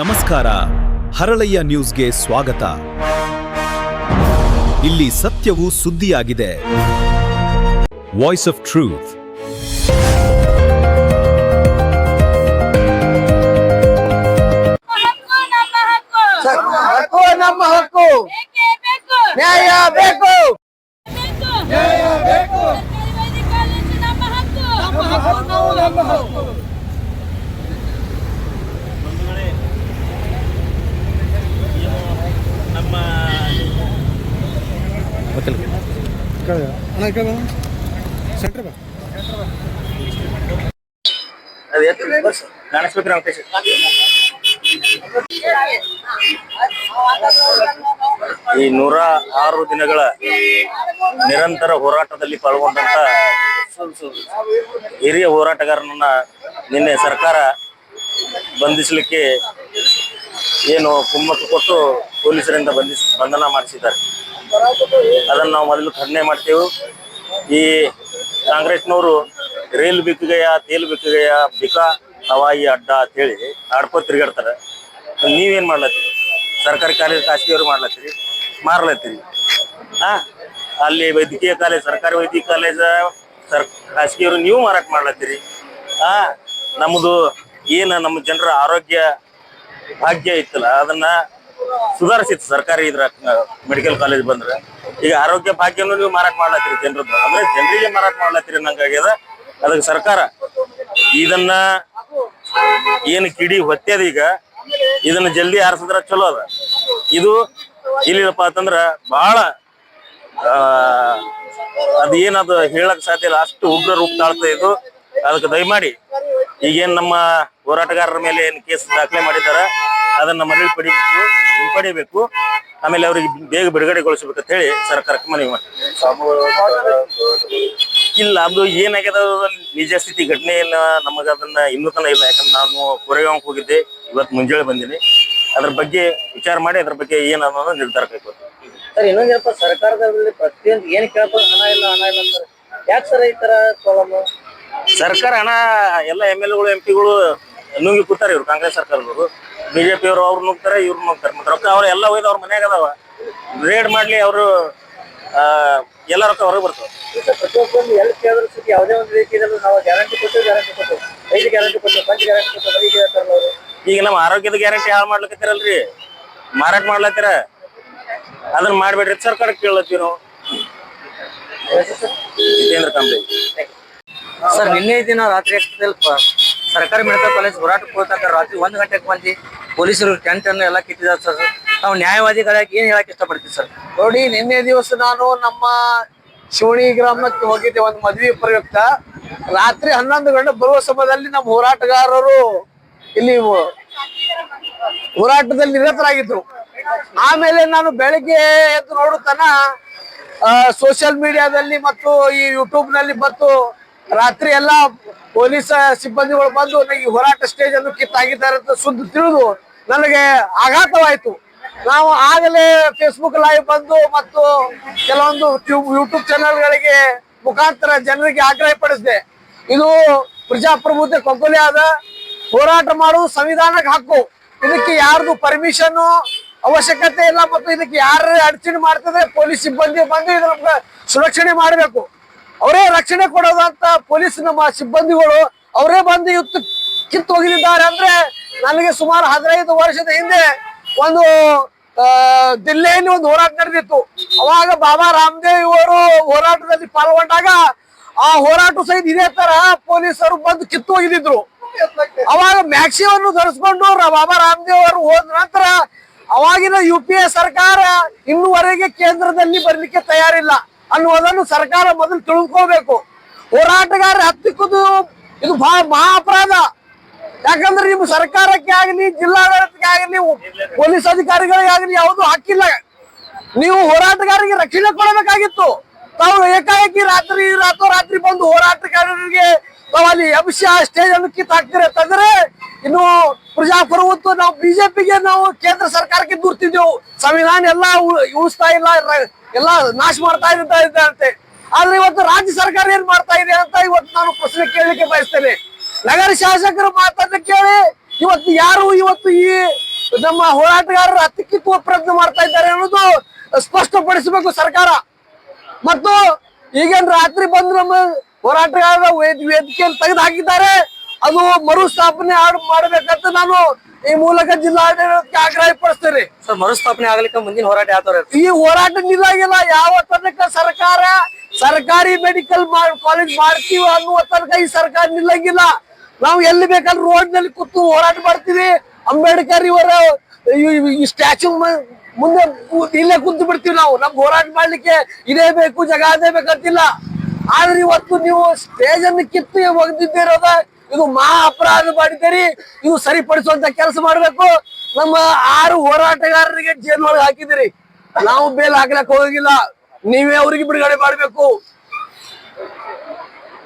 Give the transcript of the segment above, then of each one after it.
ನಮಸ್ಕಾರ. ಹರಳಯ್ಯ ನ್ಯೂಸ್ಗೆ ಸ್ವಾಗತ. ಇಲ್ಲಿ ಸತ್ಯವು ಸುದ್ದಿಯಾಗಿದೆ. ವಾಯ್ಸ್ ಆಫ್ ಟ್ರೂತ್ ಹಕ್ಕು ನಮ್ಮ ಹಕ್ಕು. ಸರ್, ಹಕ್ಕು ನಮ್ಮ ಹಕ್ಕು ನ್ಯಾಯ ಬೇಕು. ಬೇಕು ನ್ಯಾಯ ಬೇಕು ನಮ್ಮ ಹಕ್ಕು ನಮ್ಮ ಹಕ್ಕು. ನಮ್ಮ ಹಕ್ಕು ನಮ್ಮ ಅದು ಎತ್ತು ಬಸ್ ಕಾಣಿಸ್ಬೇಕ್ರಿ ಅವಕಾಶ. ಈ ನೂರ ಆರು ದಿನಗಳ ನಿರಂತರ ಹೋರಾಟದಲ್ಲಿ ಪಾಲ್ಗೊಂಡಂತ ಹಿರಿಯ ಹೋರಾಟಗಾರನನ್ನ ನಿನ್ನೆ ಸರ್ಕಾರ ಬಂಧಿಸಲಿಕ್ಕೆ ಏನು ಕುಮ್ಮಕ್ಕು ಕೊಟ್ಟು ಪೊಲೀಸರಿಂದ ಬಂಧಿಸಿ ಬಂಧನ ಮಾಡಿಸಿದ್ದಾರೆ. ಅದನ್ನು ನಾವು ಮೊದಲು ಖಂಡನೆ ಮಾಡ್ತೇವೆ. ಈ ಕಾಂಗ್ರೆಸ್ನವರು ರೈಲ್ ಬಿಕ್ಕಗಯ, ತೇಲ್ ಬಿಕ್ಕಗಯ ಬಿಕಾ, ಹವಾಯಿ, ಅಡ್ಡ ಅಂತೇಳಿ ಆಡ್ಕೋ ತಿರುಗಾಡ್ತಾರೆ. ನೀವೇನ್ ಮಾಡ್ಲತ್ತೀರಿ? ಸರ್ಕಾರಿ ಕಾಲೇಜ್ ಖಾಸಗಿಯವರು ಮಾಡ್ಲತ್ತೀರಿ? ಮಾರ್ಲತ್ತೀರಿ. ಹಾಂ ಅಲ್ಲಿ ವೈದ್ಯಕೀಯ ಕಾಲೇಜ್, ಸರ್ಕಾರಿ ವೈದ್ಯಕೀಯ ಕಾಲೇಜ, ಸರ್, ಖಾಸಗಿಯವರು ನೀವು ಮಾರಾಟ ಮಾಡ್ಲತ್ತೀರಿ. ಹಾ ನಮ್ಮದು ಏನು ನಮ್ಮ ಜನರ ಆರೋಗ್ಯ ಭಾಗ್ಯ ಇತ್ತಲ್ಲ, ಅದನ್ನ ಸುಧಾರಿಸಿತ್ತು ಸರ್ಕಾರಿ ಇದ್ರ ಮೆಡಿಕಲ್ ಕಾಲೇಜ್ ಬಂದ್ರೆ. ಈಗ ಆರೋಗ್ಯ ಭಾಗ್ಯನೂ ನೀವು ಮಾರಾಟ ಮಾಡ್ಲತ್ತೀರಿ ಜನರದ್ದು ಅಂದ್ರೆ ಜನರಿಗೆ ಮಾರಾಟ ಮಾಡ್ಲತ್ತೀರಿ ನಂಗಾಗ್ಯದ ಅದಕ್ಕೆ ಸರ್ಕಾರ ಇದನ್ನ ಏನು ಕಿಡಿ ಹೊತ್ಯದ ಈಗ, ಇದನ್ನ ಜಲ್ದಿ ಆರಿಸಿದ್ರ ಚಲೋ ಅದ. ಇದು ಇಲ್ಲಿಲ್ಲಪ್ಪ ಅಂತಂದ್ರ ಬಹಳ ಅದ ಏನದು ಹೇಳಕ್ ಸಾಧ್ಯ ಇಲ್ಲ. ಅಷ್ಟು ಉಗ್ರ ರೂಪ ತಾಳ್ತಾ ಇದು ಅದಕ್ಕೆ ದಯಮಾಡಿ ಈಗೇನು ನಮ್ಮ ಹೋರಾಟಗಾರರ ಮೇಲೆ ಏನು ಕೇಸ್ ದಾಖಲೆ ಮಾಡಿದ್ದಾರೆ, ಅದನ್ನ ಮರಳಿ ಪಡಿಬೇಕು. ಹಿಂಪಡಿಬೇಕು. ಆಮೇಲೆ ಅವ್ರಿಗೆ ಬೇಗ ಬಿಡುಗಡೆಗೊಳಿಸಬೇಕು ಅಂತ ಹೇಳಿ ಸರ್ಕಾರಕ್ಕೆ ಮನವಿ ಮಾಡ್ತೀವಿ. ಇಲ್ಲ ಅದು ಏನಾಗ್ಯದ ನಿಜ ಸ್ಥಿತಿ ಘಟನೆ ಇಲ್ಲ ನಮಗ ಅದನ್ನ ಇನ್ನೂ ತನ ಇಲ್ಲ. ಯಾಕಂದ್ರೆ ನಾನು ಕೊರೆಗಾಂಕ್ ಹೋಗಿದ್ದೆ ಇವತ್ತು ಮುಂಜಾನೆ ಬಂದಿನಿ. ಅದ್ರ ಬಗ್ಗೆ ವಿಚಾರ ಮಾಡಿ ಅದ್ರ ಬಗ್ಗೆ ಏನು ಅನ್ನೋದು ನಿರ್ಧಾರ ಕೈಗೊಳ್ತೀವಿ ಸರ್ ಇನ್ನೊಂದೇನಪ್ಪ ಸರ್ಕಾರದಲ್ಲಿ ಪ್ರತಿಯೊಂದು ಏನ್ ಕೇಳ್ತಾರೆ ಹಣ ಇಲ್ಲ ಹಣ ಇಲ್ಲ ಅಂತಾರೆ. ಯಾಕೆ ಸರ್ ಈ ತರ ಪ್ರಾಬ್ಲಮ್ ಸರ್ಕಾರ ಹಣ ಎಲ್ಲ ಎಂ ಎಲ್ ಎಗಳು ಎಂ ಪಿಗಳು ನುಂಗಿ ಕೂತಾರೆ ಇವ್ರು ಕಾಂಗ್ರೆಸ್ ಸರ್ಕಾರದವರು. ಬಿಜೆಪಿ ಅವರು ಅವ್ರು ನುಗ್ತಾರೆ ಇವ್ರು ನುಗ್ತಾರೆ. ಮತ್ತೆ ರೊಕ್ಕ ಅವ್ರ ಎಲ್ಲ ಒಯ್ದು ಅವ್ರ ಮನ್ಯಾಗ ಅದಾವ. ರೇಡ್ ಮಾಡ್ಲಿ ಅವರು ಎಲ್ಲ ರೊಕ್ಕ ಹೊರಗೆ ಬರ್ತಾವ. ಯಾವುದೇ ಒಂದು ರೀತಿಯಲ್ಲಿ ನಾವು ಗ್ಯಾರಂಟಿ ಕೊಟ್ಟು ಗ್ಯಾರಂಟಿ ಕೊಟ್ಟು ಐದು ಗ್ಯಾರಂಟಿ ಕೊಟ್ಟು ಪಂಚ ಗ್ಯಾರಂಟಿ ಕೊಟ್ಟು ಬರೀ ಹೇಳ್ತಾರಲ್ಲ ಅವರು ಈಗ ನಮ್ಮ ಆರೋಗ್ಯದ ಗ್ಯಾರಂಟಿ ಹಾಳು ಮಾಡ್ಲಕತ್ತೀರಲ್ರಿ? ಮಾರಾಟ ಮಾಡ್ಲತ್ತೀರ? ಅದನ್ನ ಮಾಡ್ಬೇಡ್ರಿ ಸರ್ಕಾರ ಸರ್ಕಾರಕ್ಕೆ ಕೇಳತ್ತೀವಿ ನಾವು. ಜಿತೇಂದ್ರ ಕಾಂಬ್ಳೆ ಸರ್ ನಿನ್ನೆ ದಿನ ರಾತ್ರಿ ಸರ್ಕಾರಿ ಮೆಡಿಕಲ್ ಕಾಲೇಜ್ ಹೋರಾಟಕ್ಕೆ ಹೋಗ್ತಾರೆ ರಾತ್ರಿ ಒಂದು ಗಂಟೆಗೆ ಬಂದು ಪೊಲೀಸರು ಟೆಂಟ್ ಅನ್ನು ಎಲ್ಲ ಕಿತ್ತಿದ್ದಾರೆ ಸರ್. ನಾವು ನ್ಯಾಯವಾದಿಗಳಾಗಿ ಏನ್ ಹೇಳಕ್ ಇಷ್ಟಪಡ್ತೀವಿ ಸರ್? ನೋಡಿ, ನಿನ್ನೆ ದಿವಸ ನಾನು ನಮ್ಮ ಶಿವಣಿ ಗ್ರಾಮಕ್ಕೆ ಹೋಗಿದ್ದೆ ಒಂದು ಮದ್ವೆ ಪ್ರಯುಕ್ತ. ರಾತ್ರಿ ಹನ್ನೊಂದು ಗಂಟೆ ಬರುವ ಸಮಯದಲ್ಲಿ ನಮ್ಮ ಹೋರಾಟಗಾರರು ಇಲ್ಲಿ ಹೋರಾಟದಲ್ಲಿ ನಿರತರಾಗಿದ್ರು. ಆಮೇಲೆ ನಾನು ಬೆಳಿಗ್ಗೆ ಎದ್ದು ನೋಡುತ್ತಾನ ಸೋಷಿಯಲ್ ಮೀಡಿಯಾದಲ್ಲಿ ಮತ್ತು ಈ ಯೂಟ್ಯೂಬ್ನಲ್ಲಿ ಮತ್ತು ರಾತ್ರಿ ಎಲ್ಲ ಪೊಲೀಸ್ ಸಿಬ್ಬಂದಿಗಳು ಬಂದು ನನಗೆ ಹೋರಾಟ ಸ್ಟೇಜ್ ಅನ್ನು ಕಿತ್ತಾಗಿದ್ದಾರೆ ಅಂತ ಸುದ್ದಿ ತಿಳಿದು ನನಗೆ ಆಘಾತವಾಯಿತು. ನಾವು ಆಗಲೇ ಫೇಸ್ಬುಕ್ ಲೈವ್ ಬಂದು ಮತ್ತು ಕೆಲವೊಂದು ಟ್ಯೂಬ್ ಯೂಟ್ಯೂಬ್ ಚಾನೆಲ್ಗಳಿಗೆ ಮುಖಾಂತರ ಜನರಿಗೆ ಆಗ್ರಹ ಪಡಿಸಿದೆ. ಇದು ಪ್ರಜಾಪ್ರಭುತ್ವ ಕೊಗ್ಗೊಲೆ ಆದ ಹೋರಾಟ ಮಾಡುವುದು ಸಂವಿಧಾನಕ್ಕೆ ಹಕ್ಕು. ಇದಕ್ಕೆ ಯಾರ್ದು ಪರ್ಮಿಷನ್ ಅವಶ್ಯಕತೆ ಇಲ್ಲ ಮತ್ತು ಇದಕ್ಕೆ ಯಾರು ಅಡಚಣೆ ಮಾಡ್ತದೆ ಪೊಲೀಸ್ ಸಿಬ್ಬಂದಿ ಬಂದು ಇದ್ರ ಸುರಕ್ಷಣೆ ಮಾಡಬೇಕು. ಅವರೇ ರಕ್ಷಣೆ ಕೊಡೋದಂತ ಪೊಲೀಸ್ ನಮ್ಮ ಸಿಬ್ಬಂದಿಗಳು ಅವರೇ ಬಂದು ಇವತ್ತು ಕಿತ್ತು ಹೋಗಿದ್ದಾರೆ ಅಂದ್ರೆ ನನಗೆ ಸುಮಾರು ಹದಿನೈದು ವರ್ಷದ ಹಿಂದೆ ಒಂದು ದಿಲ್ಲಿಯಲ್ಲಿ ಒಂದು ಹೋರಾಟ ನಡೆದಿತ್ತು. ಅವಾಗ ಬಾಬಾ ರಾಮದೇವ್ ಇವರು ಹೋರಾಟದಲ್ಲಿ ಪಾಲ್ಗೊಂಡಾಗ ಆ ಹೋರಾಟ ಸಹಿತ ಇದೇ ತರ ಪೊಲೀಸರು ಬಂದು ಕಿತ್ತು ಹೋಗಿದ್ರು ಅವಾಗ ಮ್ಯಾಕ್ಸಿವನ್ನು ಧರಿಸ್ಕೊಂಡು ಬಾಬಾ ರಾಮದೇವ್ ಅವರು ಹೋದ ನಂತರ ಅವಾಗಿನ ಯು ಪಿ ಎ ಸರ್ಕಾರ ಇನ್ನುವರೆಗೆ ಕೇಂದ್ರದಲ್ಲಿ ಬರ್ಲಿಕ್ಕೆ ತಯಾರಿಲ್ಲ. ಅನ್ನುವುದನ್ನು ಸರ್ಕಾರ ಮೊದಲು ತಿಳ್ಕೋಬೇಕು. ಹೋರಾಟಗಾರ ಹತ್ತಿಕ್ಕುದು ಇದು ಮಹಾ ಅಪರಾಧ ಯಾಕಂದ್ರೆ ನಿಮ್ಮ ಸರ್ಕಾರಕ್ಕೆ ಆಗಲಿ, ಜಿಲ್ಲಾಡಳಿತಕ್ಕೆ ಆಗಲಿ, ಪೊಲೀಸ್ ಅಧಿಕಾರಿಗಳಿಗಾಗಲಿ ಯಾವುದು ಹಾಕಿಲ್ಲ ನೀವು ಹೋರಾಟಗಾರರಿಗೆ ರಕ್ಷಣೆ ಕೊಡಬೇಕಾಗಿತ್ತು. ತಾವು ಏಕಾಏಕಿ ರಾತ್ರಿ ರಾತ್ರೋ ರಾತ್ರಿ ಬಂದು ಹೋರಾಟಗಾರರಿಗೆ ತಾವು ಅಲ್ಲಿ ಅಂಶ ಸ್ಟೇಜ್ ಅನ್ನು ಕಿತ್ತು ಹಾಕ್ತಾರೆ ತಂದ್ರೆ ಇನ್ನು ಪ್ರಜಾಪ್ರಭುತ್ವ ನಾವು ಬಿಜೆಪಿಗೆ ನಾವು ಕೇಂದ್ರ ಸರ್ಕಾರಕ್ಕೆ ದೂರ್ತಿದ್ದೆವು. ಸಂವಿಧಾನ ಎಲ್ಲ ಉಳಿಸ್ತಾ ಇಲ್ಲ. ಎಲ್ಲ ನಾಶ ಮಾಡ್ತಾ ಇರ್ತಾ ಇದ್ದಂತೆ ಆದ್ರೆ ಇವತ್ತು ರಾಜ್ಯ ಸರ್ಕಾರ ಏನ್ ಮಾಡ್ತಾ ಇದೆ ಅಂತ ಇವತ್ತು ನಾನು ಪ್ರಶ್ನೆ ಕೇಳಲಿಕ್ಕೆ ಬಯಸ್ತೇನೆ. ನಗರ ಶಾಸಕರ ಮಾತನ್ನ ಕೇಳಿ, ಇವತ್ತು ಯಾರು ಇವತ್ತು ಈ ನಮ್ಮ ಹೋರಾಟಗಾರರ ಹತ್ತಿಕ್ಕಿತ್ತುವ ಪ್ರಯತ್ನ ಮಾಡ್ತಾ ಇದ್ದಾರೆ ಅನ್ನೋದು ಸ್ಪಷ್ಟಪಡಿಸಬೇಕು ಸರ್ಕಾರ. ಮತ್ತು ಈಗೇನ್ ರಾತ್ರಿ ಬಂದು ನಮ್ಮ ಹೋರಾಟಗಾರರ ವೇದ್- ವೇದಿಕೆಯನ್ನು ತೆಗೆದು ಹಾಕಿದ್ದಾರೆ. ಅದು ಮರುಸ್ಥಾಪನೆ ಮಾಡ್ಬೇಕಂತ ನಾನು ಈ ಮೂಲಕ ಜಿಲ್ಲಾಡಳಿತಕ್ಕೆ ಆಗ್ರಹ ಪಡಿಸ್ತೀರಿ. ಸರ್ ಮರುಸ್ಥಾಪನೆ ಆಗ್ಲಿಕ್ಕೆ ಮುಂದಿನ ಹೋರಾಟ ಯಾವ ತರ ಇರುತ್ತೆ? ಈ ಹೋರಾಟ ನಿಲ್ಲಾಗಿಲ್ಲ ಯಾವ ತನಕ ಸರ್ಕಾರ ಸರ್ಕಾರಿ ಮೆಡಿಕಲ್ ಕಾಲೇಜ್ ಮಾಡ್ತೀವಿ ಅನ್ನುವ ತನಕ ಈ ಸರ್ಕಾರ ನಿಲ್ಲಂಗಿಲ್ಲ. ನಾವು ಎಲ್ಲಿ ಬೇಕಾದ್ರೂ ರೋಡ್ನಲ್ಲಿ ಕೂತು ಹೋರಾಟ ಮಾಡ್ತೀವಿ. ಅಂಬೇಡ್ಕರ್ ಇವರ ಈ- ಸ್ಟ್ಯಾಚು ಮುಂದೆ ಇಲ್ಲೇ ಕುಂತು ಬಿಡ್ತೀವಿ ನಾವು. ನಮ್ಗೆ ಹೋರಾಟ ಮಾಡ್ಲಿಕ್ಕೆ ಇದೇ ಬೇಕು ಜಗ ಅದೇ ಬೇಕಂತಿಲ್ಲ ಆದ್ರೆ ಇವತ್ತು ನೀವು ಸ್ಟೇಜ್ ಅನ್ನು ಕಿತ್ತು ಒಗೆದಿದ್ದೀರೋದ ಇದು ಮಹಾ ಅಪರಾಧ ಮಾಡಿದ್ದೀರಿ. ಇದು ಸರಿಪಡಿಸುವಂತ ಕೆಲಸ ಮಾಡ್ಬೇಕು. ನಮ್ಮ ಆರು ಹೋರಾಟಗಾರರಿಗೆ ಜೈಲ್ ಒಳಗೆ ಹಾಕಿದಿರಿ ನಾವು ಬೇಲ್ ಹಾಕ್ಲಕ್ ಹೋಗಿಲ್ಲ. ನೀವೇ ಅವ್ರಿಗೆ ಬಿಡುಗಡೆ ಮಾಡ್ಬೇಕು.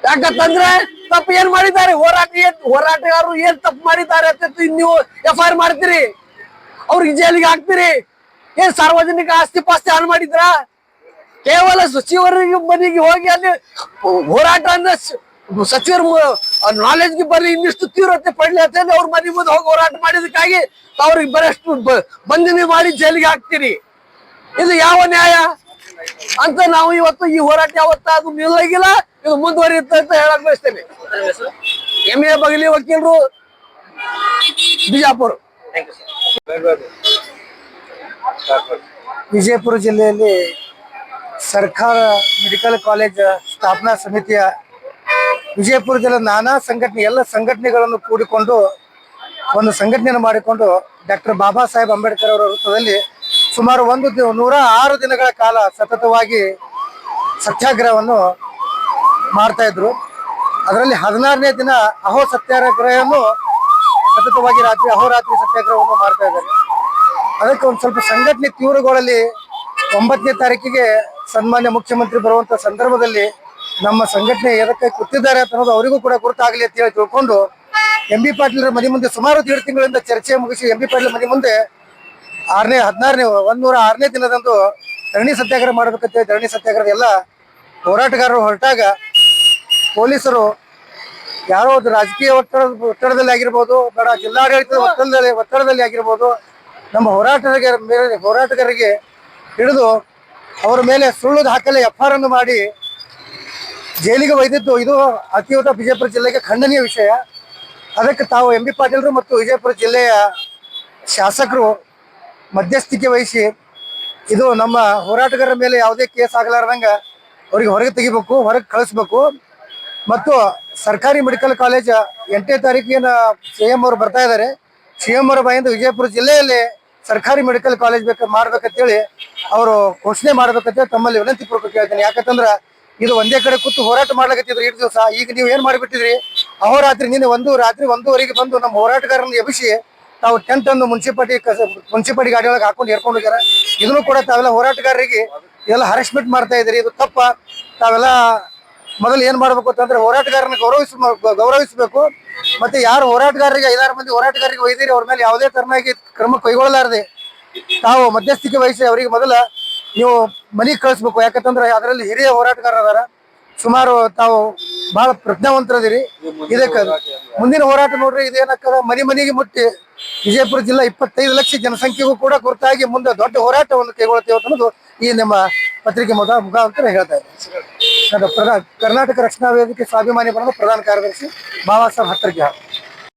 ಯಾಕಂತಂದ್ರೆ ತಪ್ಪು ಏನ್ ಮಾಡಿದ್ದಾರೆ? ಹೋರಾಟ ಏನ್ ಹೋರಾಟಗಾರರು ಏನ್ ತಪ್ಪು ಮಾಡಿದ್ದಾರೆ ಅಂತ ನೀವು ಎಫ್ ಐ ಆರ್ ಮಾಡ್ತೀರಿ. ಅವ್ರಿಗೆ ಜೈಲಿಗೆ ಹಾಕ್ತೀರಿ. ಏನ್ ಸಾರ್ವಜನಿಕ ಆಸ್ತಿ ಪಾಸ್ತಿ ಹಾಳು ಮಾಡಿದ್ರ? ಕೇವಲ ಸಚಿವರಿಗೆ ಮನೆಗೆ ಹೋಗಿ ಅಲ್ಲಿ ಹೋರಾಟ ಅಂದ್ರೆ ಸಚಿವರ ನಾಲೆಜ್ಗೆ ಬರ್ಲಿ ಇನ್ನಿಷ್ಟು ತೀವ್ರತೆ ಪಡ್ಲಿ ಅಂತ ಹೇಳಿ ಅವ್ರ ಮನೆ ಮುಂದೆ ಹೋಗಿ ಹೋರಾಟ ಮಾಡಿದಕ್ಕಾಗಿ ಅವ್ರಿಗೆ ಬರಷ್ಟು ಬಂಧನ ಮಾಡಿ ಜೈಲಿಗೆ ಹಾಕ್ತೀರಿ. ಇದು ಯಾವ ನ್ಯಾಯ? ಅಂತ ನಾವು ಇವತ್ತು ಈ ಹೋರಾಟ ಯಾವತ್ತ ಅದು ನಿಲ್ಲಗಿಲ್ಲ, ಇದು ಮುಂದುವರಿಯುತ್ತೆ ಅಂತ ಹೇಳಕ್ ಬಯಸ್ತೇನೆ. ಎಂ ಎ ಬಗಲಿ ವಕೀಲರು, ಬಿಜಾಪುರ. ವಿಜಯಪುರ ಜಿಲ್ಲೆಯಲ್ಲಿ ಸರ್ಕಾರ ಮೆಡಿಕಲ್ ಕಾಲೇಜ್ ಸ್ಥಾಪನಾ ಸಮಿತಿಯ ವಿಜಯಪುರ ಜಿಲ್ಲೆ ನಾನಾ ಸಂಘಟನೆ, ಎಲ್ಲ ಸಂಘಟನೆಗಳನ್ನು ಕೂಡಿಕೊಂಡು ಒಂದು ಸಂಘಟನೆಯನ್ನು ಮಾಡಿಕೊಂಡು ಡಾಕ್ಟರ್ ಬಾಬಾ ಸಾಹೇಬ್ ಅಂಬೇಡ್ಕರ್ ಅವರ ವೃತ್ತದಲ್ಲಿ ಸುಮಾರು ಒಂದು ನೂರ ಆರು ದಿನಗಳ ಕಾಲ ಸತತವಾಗಿ ಸತ್ಯಾಗ್ರಹವನ್ನು ಮಾಡ್ತಾ ಇದ್ರು. ಅದರಲ್ಲಿ ಹದಿನಾರನೇ ದಿನ ಅಹೋ ಸತ್ಯಾಗ್ರಹವನ್ನು ಸತತವಾಗಿ ರಾತ್ರಿ ಅಹೋರಾತ್ರಿ ಸತ್ಯಾಗ್ರಹವನ್ನು ಮಾಡ್ತಾ ಇದ್ದಾರೆ. ಅದಕ್ಕೆ ಒಂದು ಸ್ವಲ್ಪ ಸಂಘಟನೆ ತೀವ್ರಗಳಲ್ಲಿ ಒಂಬತ್ತನೇ ತಾರೀಕಿಗೆ ಸನ್ಮಾನ್ಯ ಮುಖ್ಯಮಂತ್ರಿ ಬರುವಂತ ಸಂದರ್ಭದಲ್ಲಿ ನಮ್ಮ ಸಂಘಟನೆ ಎದಕ್ಕೆ ಕೂತಿದ್ದಾರೆ ಅಂತ ಅನ್ನೋದು ಅವರಿಗೂ ಕೂಡ ಗುರುತಾಗಲಿ ಅಂತ ಹೇಳಿ ತಿಳ್ಕೊಂಡು ಎಂ ಬಿ ಪಾಟೀಲ್ ಮನೆ ಮುಂದೆ ಸುಮಾರು ಎರಡು ತಿಂಗಳಿಂದ ಚರ್ಚೆ ಮುಗಿಸಿ ಎಂ ಬಿ ಪಾಟೀಲ್ ಮನೆ ಮುಂದೆ ಆರನೇ, ಹದಿನಾರನೇ ಒಂದೂರ ಆರನೇ ದಿನದಂದು ಧರಣಿ ಸತ್ಯಾಗ್ರಹ ಮಾಡ್ಬೇಕಂತ ಧರಣಿ ಸತ್ಯಾಗ್ರಹದ ಎಲ್ಲ ಹೋರಾಟಗಾರರು ಹೊರಟಾಗ ಪೊಲೀಸರು ಯಾರೋ ಒಂದು ರಾಜಕೀಯ ಒತ್ತಡ, ಒತ್ತಡದಲ್ಲಿ ಆಗಿರ್ಬೋದು, ಬೇಡ, ಜಿಲ್ಲಾಡಳಿತದ ಒತ್ತಡದಲ್ಲಿ ಒತ್ತಡದಲ್ಲಿ ಆಗಿರ್ಬೋದು, ನಮ್ಮ ಹೋರಾಟಗಾರ ಮೇಲೆ, ಹೋರಾಟಗಾರರಿಗೆ ಹಿಡಿದು ಅವರ ಮೇಲೆ ಸುಳ್ಳು ದಾಖಲೆ ಎಫ್ ಆರ್ ಅನ್ನು ಮಾಡಿ ಜೈಲಿಗೆ ಒಯ್ದಿದ್ದು ಇದು ಅತಿಯುತ ವಿಜಯಪುರ ಜಿಲ್ಲೆಗೆ ಖಂಡನೀಯ ವಿಷಯ. ಅದಕ್ಕೆ ತಾವು ಎಂ ಬಿ ಪಾಟೀಲ್ರು ಮತ್ತು ವಿಜಯಪುರ ಜಿಲ್ಲೆಯ ಶಾಸಕರು ಮಧ್ಯಸ್ಥಿಕೆ ವಹಿಸಿ ಇದು ನಮ್ಮ ಹೋರಾಟಗಾರರ ಮೇಲೆ ಯಾವುದೇ ಕೇಸ್ ಆಗಲಾರದಂಗ ಅವ್ರಿಗೆ ಹೊರಗೆ ತೆಗಿಬೇಕು, ಹೊರಗೆ ಕಳಿಸ್ಬೇಕು. ಮತ್ತು ಸರ್ಕಾರಿ ಮೆಡಿಕಲ್ ಕಾಲೇಜ್ ಎಂಟನೇ ತಾರೀಕಿನ ಸಿ ಎಂ ಅವರು ಬರ್ತಾ ಇದ್ದಾರೆ. ಸಿ ಎಂ ಅವರ ಬಾಯಿಂದ ವಿಜಯಪುರ ಜಿಲ್ಲೆಯಲ್ಲಿ ಸರ್ಕಾರಿ ಮೆಡಿಕಲ್ ಕಾಲೇಜ್ ಬೇಕು ಮಾಡ್ಬೇಕಂತೇಳಿ ಅವರು ಘೋಷಣೆ ಮಾಡ್ಬೇಕಂತ ತಮ್ಮಲ್ಲಿ ವಿನಂತಿ ಪೂರ್ವಕ ಕೇಳ್ತೀನಿ. ಯಾಕಂತಂದ್ರ ಇದು ಒಂದೇ ಕಡೆ ಕೂತು ಹೋರಾಟ ಮಾಡ್ಲಾಕತ್ತಿದ್ರು. ಇಷ್ಟು ದಿವಸ ಈಗ ನೀವು ಏನ್ ಮಾಡಿಬಿಟ್ಟಿದ್ರಿ? ಅಹೋರಾತ್ರಿ ನಿನ್ನೆ ಒಂದು ರಾತ್ರಿ ಒಂದೂವರೆಗೆ ಬಂದು ನಮ್ಮ ಹೋರಾಟಗಾರರನ್ನು ಎಬ್ಬಿಸಿ ತಾವು ಟೆಂಟ್ ಅನ್ನು ಮುನ್ಸಿಪಾಲಿಟಿ ಮುನ್ಸಿಪಾಲಿಟಿ ಗಾಡಿ ಒಳಗೆ ಹಾಕೊಂಡು ಏರ್ಕೊಂಡು ಹೋಗ್ಯಾರ. ಇದನ್ನು ಕೂಡ ತಾವೆಲ್ಲ ಹೋರಾಟಗಾರರಿಗೆ ಇದೆಲ್ಲ ಹರಸ್ಮೆಂಟ್ ಮಾಡ್ತಾ ಇದ್ರಿ ಇದು ತಪ್ಪ. ತಾವೆಲ್ಲ ಮೊದಲು ಏನ್ ಮಾಡ್ಬೇಕು ಅಂತಂದ್ರೆ ಹೋರಾಟಗಾರನ ಗೌರವಿಸ ಗೌರವಿಸಬೇಕು. ಮತ್ತೆ ಯಾರು ಹೋರಾಟಗಾರರಿಗೆ ಐದಾರು ಮಂದಿ ಹೋರಾಟಗಾರರಿಗೆ ಒಯ್ದಿರಿ, ಅವ್ರ ಮೇಲೆ ಯಾವುದೇ ತರನಾಗಿ ಕ್ರಮ ಕೈಗೊಳ್ಳಲಾರದೆ ತಾವು ಮಧ್ಯಸ್ಥಿಕೆ ವಹಿಸಿ ಅವರಿಗೆ ಮೊದಲ ನೀವು ಮನಿ ಕಳಿಸ್ಬೇಕು. ಯಾಕಂತಂದ್ರೆ ಅದರಲ್ಲಿ ಹಿರಿಯ ಹೋರಾಟಗಾರ ಅದಾರ ಸುಮಾರು ತಾವು ಬಹಳ ಪ್ರಜ್ಞಾವಂತರದಿರಿ ಇದಕ್ಕೆ ಮುಂದಿನ ಹೋರಾಟ ನೋಡ್ರಿ, ಇದೇನಕ್ಕದ ಮನೆ ಮನೆಗೆ ಮುಟ್ಟಿ ವಿಜಯಪುರ ಜಿಲ್ಲಾ ಇಪ್ಪತ್ತೈದು ಲಕ್ಷ ಜನಸಂಖ್ಯೆಗೂ ಕೂಡ ಗುರುತಾಗಿ ಮುಂದೆ ದೊಡ್ಡ ಹೋರಾಟವನ್ನು ಕೈಗೊಳ್ತೇವೆ ಅನ್ನೋದು ಈ ನಮ್ಮ ಪತ್ರಿಕೆ ಮುಖ, ಮುಖಾಂತರ ಹೇಳ್ತಾ ಪ್ರಧಾನ ಕರ್ನಾಟಕ ರಕ್ಷಣಾ ವೇದಿಕೆ ಸ್ವಾಭಿಮಾನಿ ಬಣದ ಪ್ರಧಾನ ಕಾರ್ಯದರ್ಶಿ ಬಾಬಾ ಸಾಹೇಬ್ ಹತ್ತರ್ಗಿ.